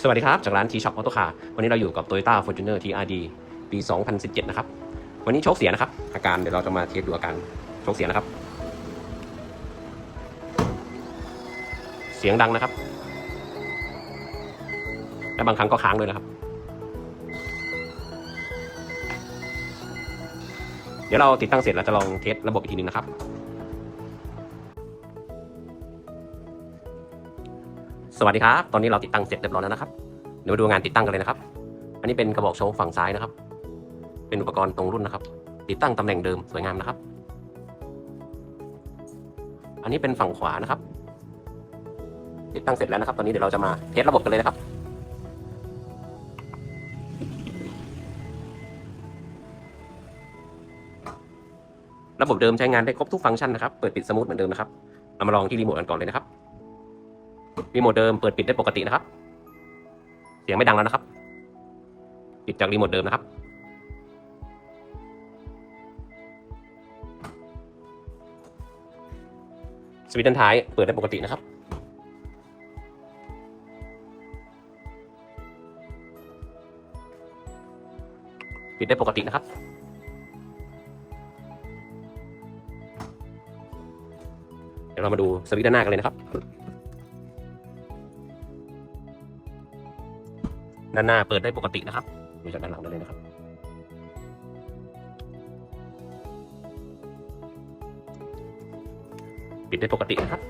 สวัสดีครับ จากร้าน T Shop Auto Car วันนี้เราอยู่กับ Toyota Fortuner TRD ปี 2017 นะครับ วันนี้โชคเสียนะครับ อาการเดี๋ยวเราจะมาเทสดูอาการโชคเสียนะครับ เสียงดังนะครับ และบางครั้งก็ค้างด้วยนะครับ เดี๋ยวเราติดตั้งเสร็จเราจะลองเทสระบบอีกทีนึงนะครับ สวัสดีครับ ตอนนี้เราติดตั้งเสร็จเรียบร้อยแล้วนะครับ เดี๋ยวมาดูงานติดตั้งกันเลยนะครับ อันนี้เป็นกระบอกโชว์ฝั่งซ้ายนะครับ เป็นอุปกรณ์ตรงรุ่นนะครับ ติดตั้งตำแหน่งเดิมสวยงามนะครับ อันนี้เป็นฝั่งขวานะครับ ติดตั้งเสร็จแล้วนะครับ ตอนนี้เดี๋ยวเราจะมาเทสระบบกันเลยนะครับ ระบบเดิมใช้งานได้ครบทุกฟังก์ชันนะครับ เปิดปิดสมูทเหมือนเดิมนะครับ เรามาลองที่รีโมทกันก่อนเลยนะครับ รีโมทเดิมเปิดปิดได้ปกตินะครับ เสียงไม่ดังแล้วนะครับ ปิดจากรีโมทเดิมนะครับ สวิตช์ด้านท้ายเปิดได้ปกตินะครับปิดได้ปกตินะครับ เดี๋ยวเรามาดูสวิตช์ด้านหน้ากันเลยนะครับ ด้านหน้าเปิดได้ปกตินะครับดูจากด้านหลังได้เลยนะครับ ปิดได้ปกตินะครับ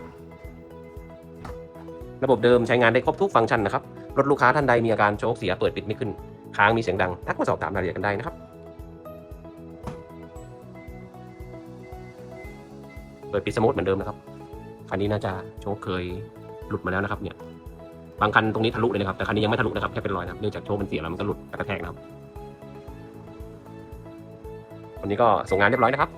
ระบบเดิมใช้งานได้ครบทุกฟังก์ชันนะครับ รถลูกค้าท่านใดมีอาการโชคเสียเปิดปิดไม่ขึ้น ค้างมีเสียงดัง ทักมาสอบถามรายละเอียดกันได้นะครับ เปิดปิดสมูทเหมือนเดิมนะครับคันนี้น่าจะโชคเคยหลุดมาแล้วนะครับเนี่ย บางคันตรงนี้ทะลุเลยนะครับ แต่คันนี้ยังไม่ทะลุนะครับแค่เป็นรอยนะครับเนื่องจากโชคมันเสียแล้วมันก็หลุดกระแทกนะครับวันนี้ก็ส่งงานเรียบร้อยนะครับ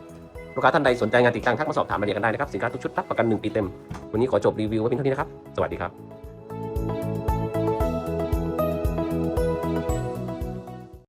ลูกค้าท่านใดสนใจงานติดตั้งทักมาสอบถามรายละเอียดกันได้นะครับสินค้าทุกชุดรับประกัน1ปีเต็มวันนี้ขอจบรีวิวไว้เพียงเท่านี้นะครับสวัสดีครับ